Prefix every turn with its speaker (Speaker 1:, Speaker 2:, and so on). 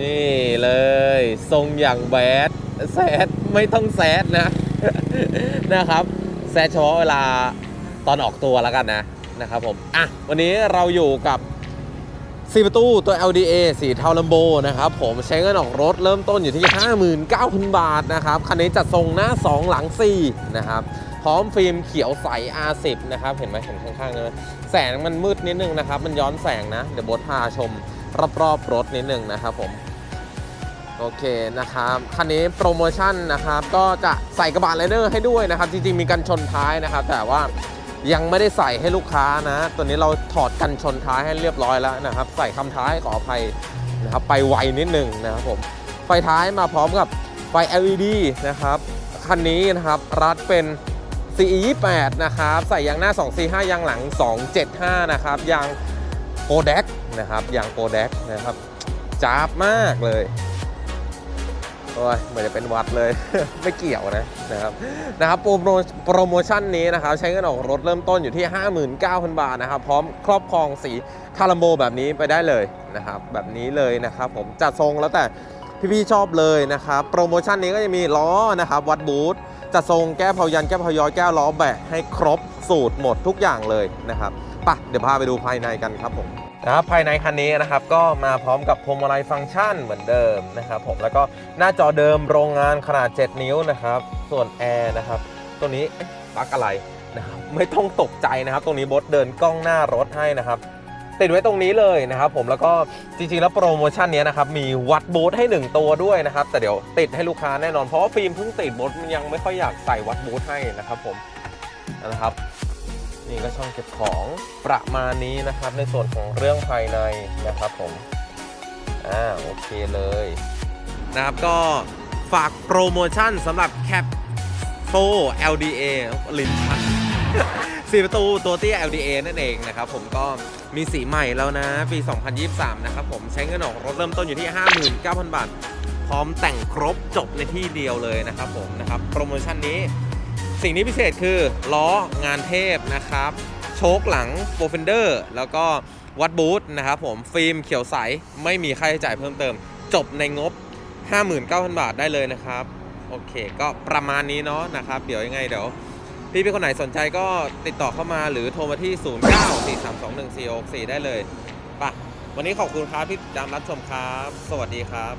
Speaker 1: นี่เลย ทรงอย่างแบดแซดไม่ต้องแซดนะ นะครับแซดเฉพาะเวลาตอนออกตัวแล้วกันนะนะครับผมอะวันนี้เราอยู่กับสีประตูตัว LDA สีเทาลัมโบนะครับผมใช้เงินออกรถเริ่มต้นอยู่ที่ 59,000 บาทนะครับ คันนี้จัดทรงหน้า 2 หลัง 4 นะครับ พร้อมฟิล์มเขียวใส R10 นะครับ เห็นไหมเห็นข้างๆเลยแสงมันมืดนิดนึงนะครับ มันย้อนแสงนะ เดี๋ยวโบทพาชม รอบๆรถนิดนึงนะครับผมโอเคนะครับคันนี้โปรโมชั่นนะครับก็จะใส่กระบะไรเดอร์ให้ด้วยนะครับ จริงๆมีกันชนท้ายนะครับ แต่ว่ายังไม่ได้ใส่ให้ลูกค้านะ ตัวนี้เราถอดกันชนท้ายให้เรียบร้อยแล้วนะครับ ใส่คำท้ายขออภัยนะครับไปไวนิดนึงนะครับผมไฟท้ายมาพร้อมกับไฟ LED นะครับคันนี้นะครับรัดเป็น CE 28 นะครับใส่ยางหน้า 245ยางหลัง 275 นะครับยาง โปรเด็กนะครับอย่างโปรเด็กนะครับจ้าบมากเลยโอ้ยเหมือนจะเป็นวัดเลย ไม่เกี่ยวนะนะครับนะครับโปรโมโปรโมชั่นนี้นะครับใช้เงินออกรถเริ่มต้นอยู่ที่ 59,000 บาทนะครับ พร้อมครอบครองสีคารัมโบแบบนี้ไปได้เลยนะครับ แบบนี้เลยนะครับ ผมจัดทรงแล้วแต่พี่ๆชอบเลยนะครับ โปรโมชั่นนี้ก็จะมีล้อนะครับวัดบูท จัดทรงแก้เผายันแก้เผาย้อยแก้ล้อแบะให้ครบสูตรหมดทุกอย่างเลยนะครับไปะเดี๋ยวพาไปดูภายในกันครับผมนะครับภายในคันนี้นะครับก็มาพร้อมกับพวงมาลัยฟังก์ชันเหมือนเดิมนะครับผมแล้วก็หน้าจอเดิมโรงงานขนาด 7 นิ้วนะครับ ส่วนแอร์นะครับตัวนี้ปลั๊กอะไรนะครับไม่ต้องตกใจนะครับ ตรงนี้บดเดินกล้องหน้ารถให้นะครับ ติดไว้ตรงนี้เลยนะครับผมแล้วก็จริงๆแล้วโปรโมชั่นนี้นะครับมีวัดบูทให้ 1 ตัวด้วยนะครับแต่เดี๋ยวติดให้ลูกค้าแน่นอน เพราะว่าฟิล์มเพิ่งติดบดมันยังไม่ค่อยอยากใส่วัดบูทให้นะครับผมนะครับนี่ก็ช่องเก็บของประมาณนี้นะครับ ในส่วนของเรื่องภายในนะครับผมอ่าโอเคเลยนะครับก็ฝากโปรโมชั่นสำหรับ Cap 4 LDA ลินชัน สีประตูตัวเตี้ย LDA นั่นเองนะครับผมก็มีสีใหม่แล้วนะ ปี 2023 นะครับผมใช้เงินออกรถเริ่มต้นอยู่ที่ 59,000 บาท พร้อมแต่งครบจบในที่เดียวเลยนะครับผมนะครับโปรโมชั่นนี้ สิ่งนี้พิเศษคือล้องานเทพนะครับ โชคหลังโปรเฟนเดอร์ แล้วก็วัดบูธนะครับผมฟิล์มเขียวใส ไม่มีค่าใช้จ่ายเพิ่มเติม จบในงบ 59,000 บาทได้เลยนะครับ โอเค ก็ประมาณนี้เนาะนะครับ เดี๋ยวยังไงเดี๋ยว พี่พี่คนไหนสนใจก็ติดต่อเข้ามาหรือโทรมาที่ 0943214464 ได้เลยไปะวันนี้ขอบคุณครับที่ดตามรับชมครับ สวัสดีครับ